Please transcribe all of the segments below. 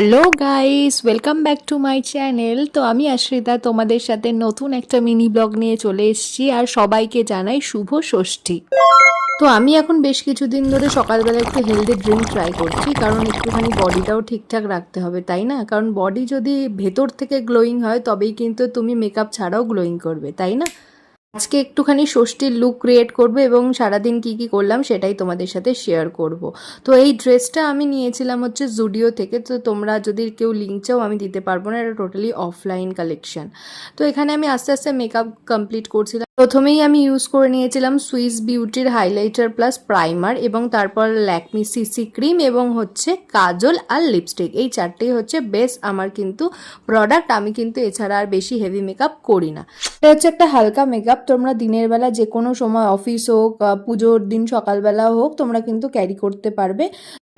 Hello guys welcome back to my channel তো আমি আশ্রিতা, তোমাদের সাথে নতুন একটা মিনি ব্লগ নিয়ে চলে এসেছি, আর সবাইকে জানাই শুভ ষষ্ঠী। তো আমি এখন বেশ কিছুদিন ধরে সকালবেলা একটু হেলদি ড্রিঙ্ক ট্রাই করছি, কারণ একটুখানি বডিটাও ঠিকঠাক রাখতে হবে, তাই না? কারণ বডি যদি ভেতর থেকে গ্লোয়িং হয়, তবেই কিন্তু তুমি মেকআপ ছাড়াও গ্লোয়িং করবে, তাই না? আজকে একটুখানি ষষ্ঠীর লুক ক্রিয়েট করবে এবং সারাদিন কি কি করলাম সেটাই তোমাদের সাথে শেয়ার করব। তো এই ড্রেসটা আমি নিয়েছিলাম হচ্ছে জুডিও থেকে, তো তোমরা যদি কেউ লিঙ্ক চাও আমি দিতে পারব না, এটা টোটালি অফলাইন কালেকশন তো এখানে আমি আস্তে আস্তে মেকআপ কমপ্লিট করছিলাম। প্রথমেই আমি ইউজ করে নিয়েছিলাম সুইস বিউটির হাইলাইটার প্লাস প্রাইমার এবং তারপর ল্যাকমি সিসি ক্রিম এবং হচ্ছে কাজল আর লিপস্টিক এই চারটেই হচ্ছে বেস্ট আমার কিন্তু প্রোডাক্ট আমি কিন্তু এছাড়া আর বেশি হেভি মেকআপ করি না। এটা হচ্ছে একটা হালকা মেকআপ তোমরা দিনের বেলা যে কোনো সময় অফিস হোক পুজোর দিন সকালবেলা হোক তোমরা কিন্তু ক্যারি করতে পারবে।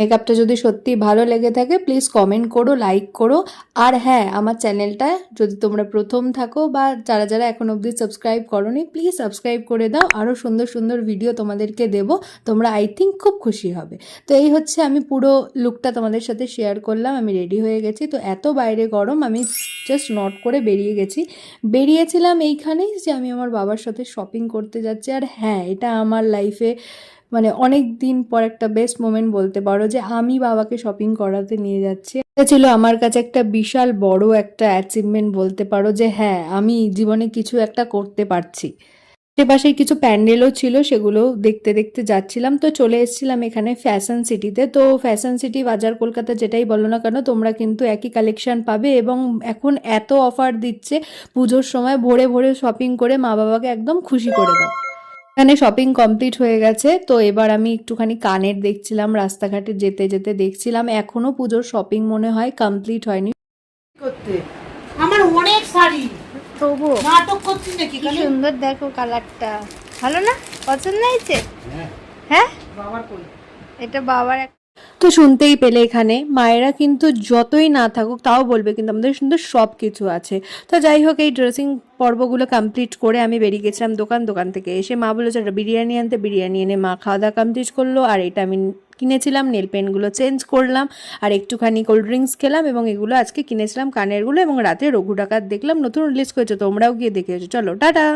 মেকআপটা যদি সত্যি ভালো লেগে থাকে প্লিজ কমেন্ট করো লাইক করো। আর হ্যাঁ আমার চ্যানেলটা যদি তোমরা প্রথম থাকো বা যারা যারা এখন অবধি সাবস্ক্রাইব করোনি প্লিজ সাবস্ক্রাইব করে দাও। আরও সুন্দর সুন্দর ভিডিও তোমাদেরকে দেবো। তোমরা আই থিঙ্ক খুব খুশি হবে। তো এই হচ্ছে আমি পুরো লুকটা তোমাদের সাথে শেয়ার করলাম। আমি রেডি হয়ে গেছি। তো এত বাইরে গরম, আমি জাস্ট নট করে বেরিয়ে গেছি। বেরিয়েছিলাম এইখানেই যে আমি আমার বাবার সাথে শপিং করতে যাচ্ছি। আর হ্যাঁ এটা আমার লাইফে মানে অনেক দিন পর একটা বেস্ট মোমেন্ট বলতে পারো যে আমি বাবাকে শপিং করাতে নিয়ে যাচ্ছি। এটা ছিল আমার কাছে একটা বিশাল বড় একটা অ্যাচিভমেন্ট বলতে পারো যে হ্যাঁ আমি জীবনে কিছু একটা করতে পারছি। আশেপাশে কিছু প্যান্ডেলও ছিল সেগুলো দেখতে দেখতে যাচ্ছিলাম। তো চলে এসেছিলাম এখানে ফ্যাশন সিটিতে তো ফ্যাশন সিটি বাজার কলকাতা যেটাই বলো না কেন, তোমরা কিন্তু একই কালেকশন পাবে এবং এখন এত অফার দিচ্ছে, পুজোর সময় ভোরে ভোরে শপিং করে মা বাবাকে একদম খুশি করে দাও। এখানে শপিং কমপ্লিট হয়ে গেছে। তো এবার আমি একটুখানি কানের দেখছিলাম রাস্তাঘাটে যেতে যেতে দেখছিলাম। এখনও পুজোর শপিং মনে হয় কমপ্লিট হয়নি। করতে। আমার অনেক শাড়ি। তবু নাটক করছিস নাকি কি সুন্দর দেখো কালারটা ভালো না? পছন্দ হয়েছে? হ্যাঁ। বাবার কই এটা বাবার এক- তো শুনতেই পেলে এখানে। মায়েরা কিন্তু যতই না থাকুক, তাও বলবে কিন্তু আমাদের সুন্দর সব কিছু আছে। তো যাই হোক, এই ড্রেসিং পর্বগুলো কমপ্লিট করে আমি বেরিয়ে গেছিলাম দোকান দোকান থেকে এসে মা বলেছে, একটা বিরিয়ানি আনতে, বিরিয়ানি এনে মা খাওয়া দাওয়া কমপ্লিট করল। আর এটা আমি কিনেছিলাম নেল পেনগুলো চেঞ্জ করলাম। আর একটুখানি কোল্ড ড্রিঙ্কস খেলাম এবং এগুলো আজকে কিনেছিলাম কানেরগুলো এবং রাতে রঘু ডাকাত দেখলাম, নতুন রিলিজ করেছে। তোমরাও গিয়ে দেখে চলো, টাটা!